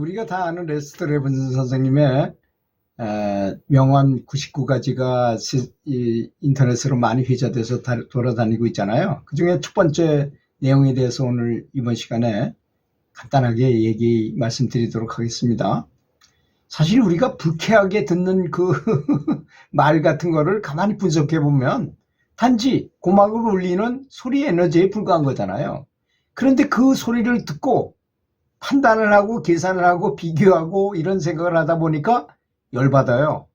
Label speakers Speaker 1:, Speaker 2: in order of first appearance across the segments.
Speaker 1: 우리가 다 아는 레스터 레븐슨 선생님의 에, 명언 99가지가 인터넷으로 많이 회자돼서 다- 돌아다니고 있잖아요. 그 중에 첫 번째 내용에 대해서 오늘 이번 시간에 간단하게 얘기 말씀드리도록 하겠습니다. 사실 우리가 불쾌하게 듣는 그 말 같은 거를 가만히 분석해 보면 단지 고막을 울리는 소리 에너지에 불과한 거잖아요. 그런데 그 소리를 듣고 판단을 하고 계산을 하고 비교하고 이런 생각을 하다 보니까 열받아요.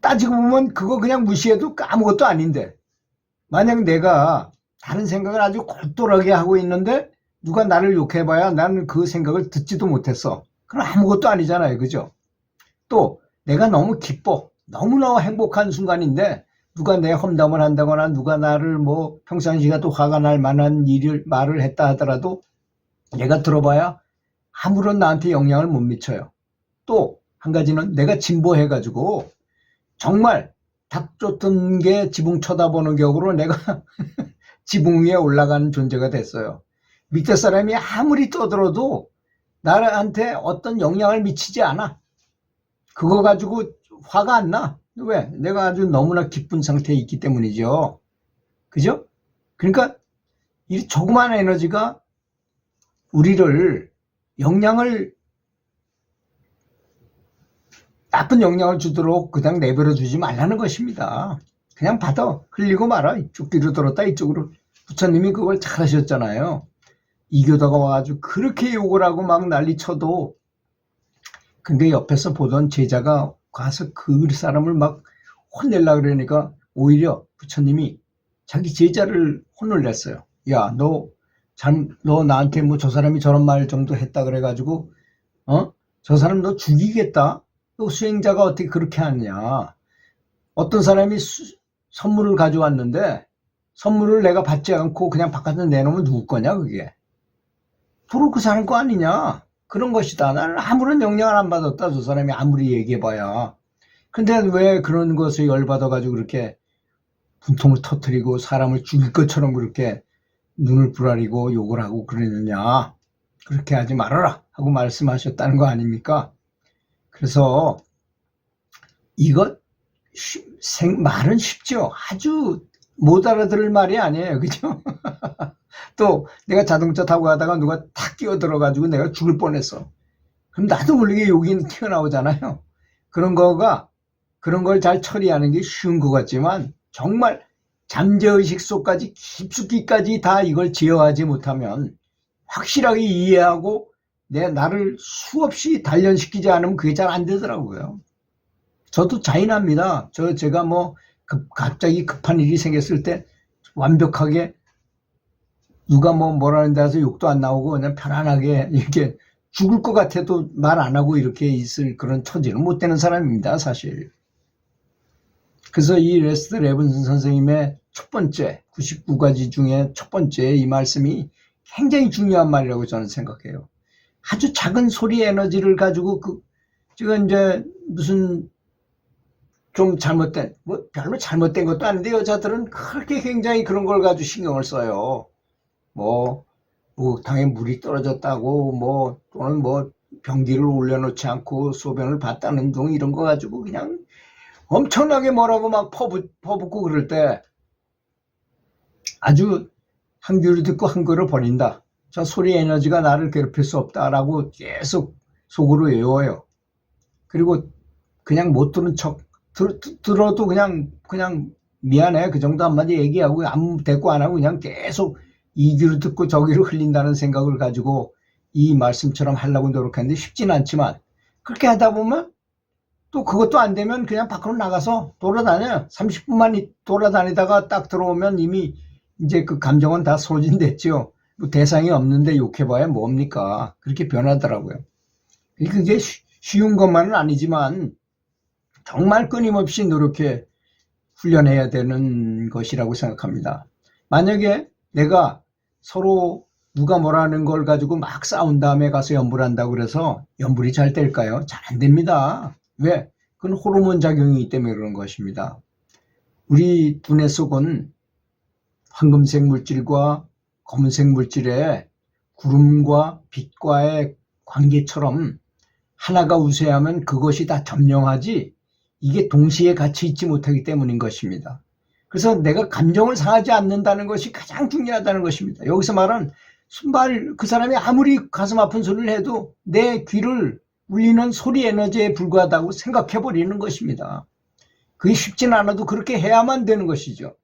Speaker 1: 따지고 보면 그거 그냥 무시해도 아무것도 아닌데 만약 내가 다른 생각을 아주 골똘하게 하고 있는데 누가 나를 욕해봐야 나는 그 생각을 듣지도 못했어. 그럼 아무것도 아니잖아요. 그죠? 또 내가 너무 기뻐. 너무너무 행복한 순간인데 누가 내 험담을 한다거나 누가 나를 뭐 평상시가도 화가 날 만한 일을 말을 했다 하더라도 내가 들어봐야 아무런 나한테 영향을 못 미쳐요. 또 한 가지는 내가 진보해가지고 정말 닭 쫓던 게 지붕 쳐다보는 격으로 내가 지붕 위에 올라가는 존재가 됐어요. 밑에 사람이 아무리 떠들어도 나한테 어떤 영향을 미치지 않아. 그거 가지고 화가 안 나. 왜? 내가 아주 너무나 기쁜 상태에 있기 때문이죠. 그죠? 그러니까 이 조그만 에너지가 우리를 영향을 나쁜 영향을 주도록 그냥 내버려 두지 말라는 것입니다. 그냥 받아 흘리고 말아 이쪽 뒤로 들었다 이쪽으로 부처님이 그걸 잘 하셨잖아요. 이교도가 와가지고 그렇게 욕을 하고 막 난리 쳐도 근데 옆에서 보던 제자가 가서 그 사람을 막 혼내려 그러니까 오히려 부처님이 자기 제자를 혼을 냈어요. 야, 너, 잘, 너 나한테 뭐 저 사람이 저런 말 정도 했다 그래가지고, 어? 저 사람 너 죽이겠다? 또 수행자가 어떻게 그렇게 하느냐? 어떤 사람이 수- 선물을 가져왔는데, 선물을 내가 받지 않고 그냥 바깥에 내놓으면 누구 거냐, 그게? 도로 그 사람 거 아니냐? 그런 것이다. 나는 아무런 영향을 안 받았다. 저 사람이 아무리 얘기해봐야. 근데 왜 그런 것에 열받아가지고 그렇게 분통을 터뜨리고 사람을 죽일 것처럼 그렇게 눈을 부라리고 욕을 하고 그러느냐. 그렇게 하지 말아라. 하고 말씀하셨다는 거 아닙니까? 그래서 이것, 쉬- 생- 말은 쉽죠. 아주 못 알아들을 말이 아니에요. 그죠? 또 내가 자동차 타고 가다가 누가 탁 끼어들어가지고 내가 죽을 뻔했어. 그럼 나도 모르게 욕이 튀어나오잖아요. 그런 거가 그런 걸 잘 처리하는 게 쉬운 것 같지만 정말 잠재의식 속까지 깊숙이까지 다 이걸 제어하지 못하면 확실하게 이해하고 내 나를 수없이 단련시키지 않으면 그게 잘 안 되더라고요. 저도 자인합니다. 저 제가 뭐 급- 갑자기 급한 일이 생겼을 때 완벽하게 누가 뭐 뭐라는 데서 욕도 안 나오고 그냥 편안하게 이렇게 죽을 것 같아도 말 안 하고 이렇게 있을 그런 처지는 못 되는 사람입니다, 사실. 그래서 이 레스터 레븐슨 선생님의 첫 번째 99가지 중에 첫 번째 이 말씀이 굉장히 중요한 말이라고 저는 생각해요. 아주 작은 소리 에너지를 가지고 그 지금 이제 무슨 좀 잘못된 뭐 별로 잘못된 것도 아닌데 여자들은 그렇게 굉장히 그런 걸 가지고 신경을 써요. 뭐 목욕탕에 물이 떨어졌다고 뭐 또는 뭐 변기를 올려놓지 않고 소변을 봤다는 둥 이런 거 가지고 그냥 엄청나게 뭐라고 막 퍼붓, 퍼붓고 그럴 때 아주 한 귀를 듣고 한 귀를 버린다. 저 소리 에너지가 나를 괴롭힐 수 없다라고 계속 속으로 외워요. 그리고 그냥 못 들은 척 들, 들어도 그냥 그냥 미안해 그 정도 한마디 얘기하고 아무 대꾸 안 하고 그냥 계속 이 귀로 듣고 저 귀로 흘린다는 생각을 가지고 이 말씀처럼 하려고 노력하는데 쉽지는 않지만 그렇게 하다 보면 또 그것도 안 되면 그냥 밖으로 나가서 돌아다녀요. 30분만 돌아다니다가 딱 들어오면 이미 이제 그 감정은 다 소진됐죠. 뭐 대상이 없는데 욕해봐야 뭡니까? 그렇게 변하더라고요. 그게 쉬- 쉬운 것만은 아니지만 정말 끊임없이 노력해 훈련해야 되는 것이라고 생각합니다. 만약에 내가 서로 누가 뭐라는 걸 가지고 막 싸운 다음에 가서 연불 한다고 그래서 연불이 잘 될까요? 잘 안 됩니다. 왜? 그건 호르몬 작용이기 때문에 그런 것입니다. 우리 두뇌 속은 황금색 물질과 검은색 물질의 구름과 빛과의 관계처럼 하나가 우세하면 그것이 다 점령하지 이게 동시에 같이 있지 못하기 때문인 것입니다. 그래서 내가 감정을 상하지 않는다는 것이 가장 중요하다는 것입니다. 여기서 말한 순발 그 사람이 아무리 가슴 아픈 소리를 해도 내 귀를 울리는 소리 에너지에 불과하다고 생각해 버리는 것입니다. 그게 쉽진 않아도 그렇게 해야만 되는 것이죠.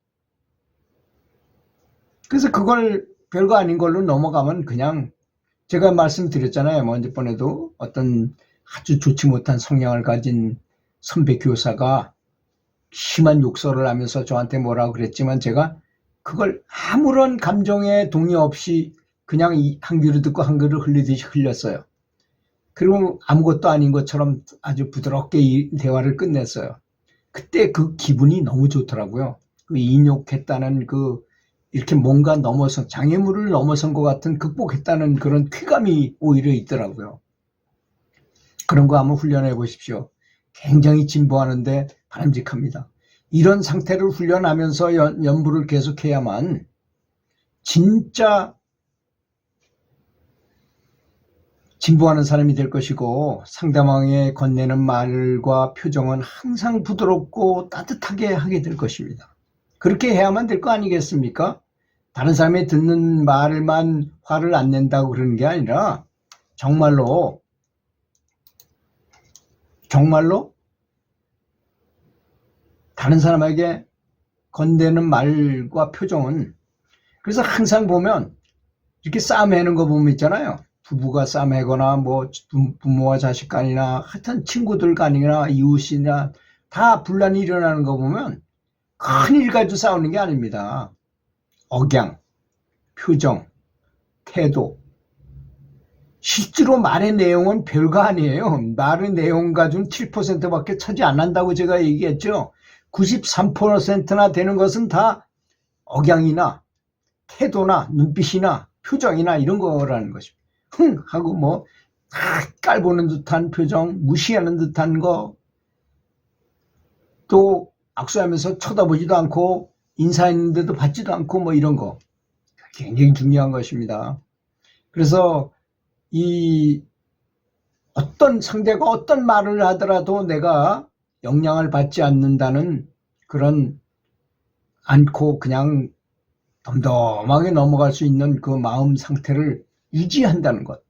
Speaker 1: 그래서 그걸 별거 아닌 걸로 넘어가면 그냥 제가 말씀드렸잖아요. 먼저 번에도 어떤 아주 좋지 못한 성향을 가진 선배 교사가 심한 욕설을 하면서 저한테 뭐라고 그랬지만 제가 그걸 아무런 감정의 동의 없이 그냥 이- 한 귀로 듣고 한 귀로 흘리듯이 흘렸어요. 그리고 아무것도 아닌 것처럼 아주 부드럽게 이 대화를 끝냈어요. 그때 그 기분이 너무 좋더라고요. 그 인욕했다는 그 이렇게 뭔가 넘어선 장애물을 넘어선 것 같은 극복했다는 그런 쾌감이 오히려 있더라고요. 그런 거 한번 훈련해 보십시오. 굉장히 진보하는데 바람직합니다. 이런 상태를 훈련하면서 연, 연부를 계속해야만 진짜 진보하는 사람이 될 것이고 상대방의 건네는 말과 표정은 항상 부드럽고 따뜻하게 하게 될 것입니다. 그렇게 해야만 될 거 아니겠습니까? 다른 사람이 듣는 말만 화를 안 낸다고 그러는 게 아니라 정말로 정말로 다른 사람에게 건네는 말과 표정은 그래서 항상 보면 이렇게 싸매는 거 보면 있잖아요. 부부가 싸매거나 뭐 부- 부모와 자식 간이나 하여튼 친구들 간이나 이웃이나 다 분란이 일어나는 거 보면 큰일 가지고 싸우는 게 아닙니다. 억양, 표정, 태도. 실제로 말의 내용은 별거 아니에요. 말의 내용 가지고는 7%밖에 차지 안 한다고 제가 얘기했죠. 93%나 되는 것은 다 억양이나 태도나 눈빛이나 표정이나 이런 거라는 것입니다. 흥! 하고 뭐, 아, 깔보는 듯한 표정, 무시하는 듯한 거, 또 악수하면서 쳐다보지도 않고 인사했는데도 받지도 않고 뭐 이런 거. 굉장히 중요한 것입니다. 그래서 이 어떤 상대가 어떤 말을 하더라도 내가 영향을 받지 않는다는 그런 않고 그냥 덤덤하게 넘어갈 수 있는 그 마음 상태를 유지한다는 것.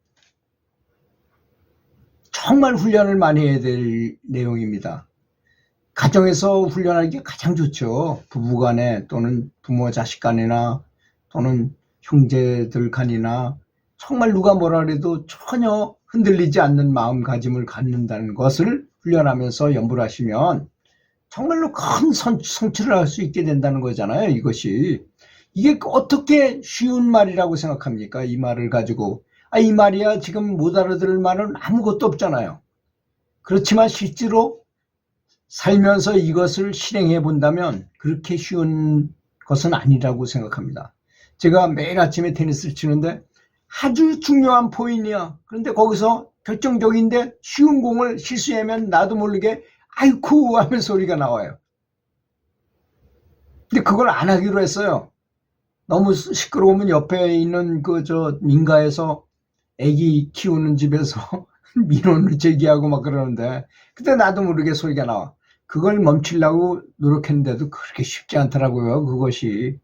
Speaker 1: 정말 훈련을 많이 해야 될 내용입니다. 가정에서 훈련하는 게 가장 좋죠. 부부 간에 또는 부모 자식 간이나 또는 형제들 간이나 정말 누가 뭐라 그래도 전혀 흔들리지 않는 마음가짐을 갖는다는 것을 훈련하면서 연구를 하시면 정말로 큰 선, 성취를 할 수 있게 된다는 거잖아요. 이것이. 이게 어떻게 쉬운 말이라고 생각합니까? 이 말을 가지고. 아, 이 말이야 지금 못 알아들을 말은 아무것도 없잖아요. 그렇지만 실제로 살면서 이것을 실행해 본다면 그렇게 쉬운 것은 아니라고 생각합니다. 제가 매일 아침에 테니스를 치는데 아주 중요한 포인이야. 그런데 거기서 결정적인데 쉬운 공을 실수하면 나도 모르게 아이쿠 하면 소리가 나와요. 근데 그걸 안 하기로 했어요. 너무 시끄러우면 옆에 있는 그 저 민가에서 애기 키우는 집에서 민원을 제기하고 막 그러는데 그때 나도 모르게 소리가 나와. 그걸 멈추려고 노력했는데도 그렇게 쉽지 않더라고요. 그것이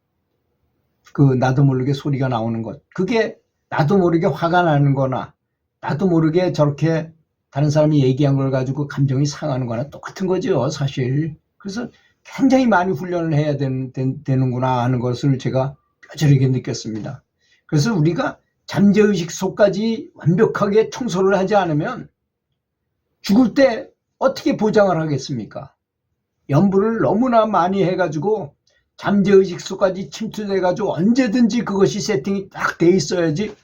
Speaker 1: 그 나도 모르게 소리가 나오는 것. 그게 나도 모르게 화가 나는 거나 나도 모르게 저렇게 다른 사람이 얘기한 걸 가지고 감정이 상하는 거나 똑같은 거죠, 사실. 그래서 굉장히 많이 훈련을 해야 되는, 되는구나 하는 것을 제가 뼈저리게 느꼈습니다. 그래서 우리가 잠재의식 속까지 완벽하게 청소를 하지 않으면 죽을 때 어떻게 보장을 하겠습니까? 연부를 너무나 많이 해가지고 잠재의식 속까지 침투돼가지고 언제든지 그것이 세팅이 딱 돼 있어야지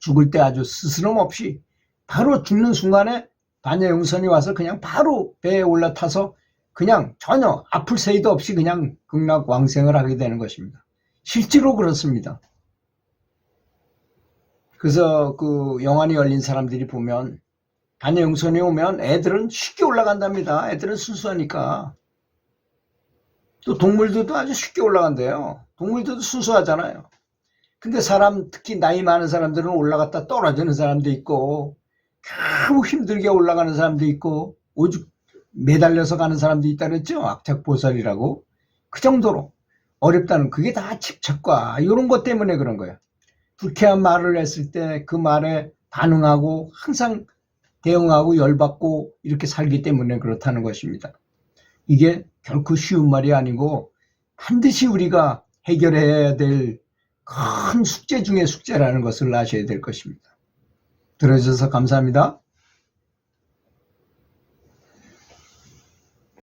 Speaker 1: 죽을 때 아주 스스럼 없이 바로 죽는 순간에 반야용선이 와서 그냥 바로 배에 올라타서 그냥 전혀 아플 새이도 없이 그냥 극락왕생을 하게 되는 것입니다. 실제로 그렇습니다. 그래서 그 영안이 열린 사람들이 보면 반야용선이 오면 애들은 쉽게 올라간답니다. 애들은 순수하니까. 또 동물들도 아주 쉽게 올라간대요. 동물들도 순수하잖아요. 근데 사람, 특히 나이 많은 사람들은 올라갔다 떨어지는 사람도 있고, 너무 힘들게 올라가는 사람도 있고 오죽 매달려서 가는 사람도 있다 그랬죠 악착보살이라고 그 정도로 어렵다는 그게 다 집착과 이런 것 때문에 그런 거예요 불쾌한 말을 했을 때 그 말에 반응하고 항상 대응하고 열받고 이렇게 살기 때문에 그렇다는 것입니다 이게 결코 쉬운 말이 아니고 반드시 우리가 해결해야 될 큰 숙제 중의 숙제라는 것을 아셔야 될 것입니다. 들어주셔서 감사합니다.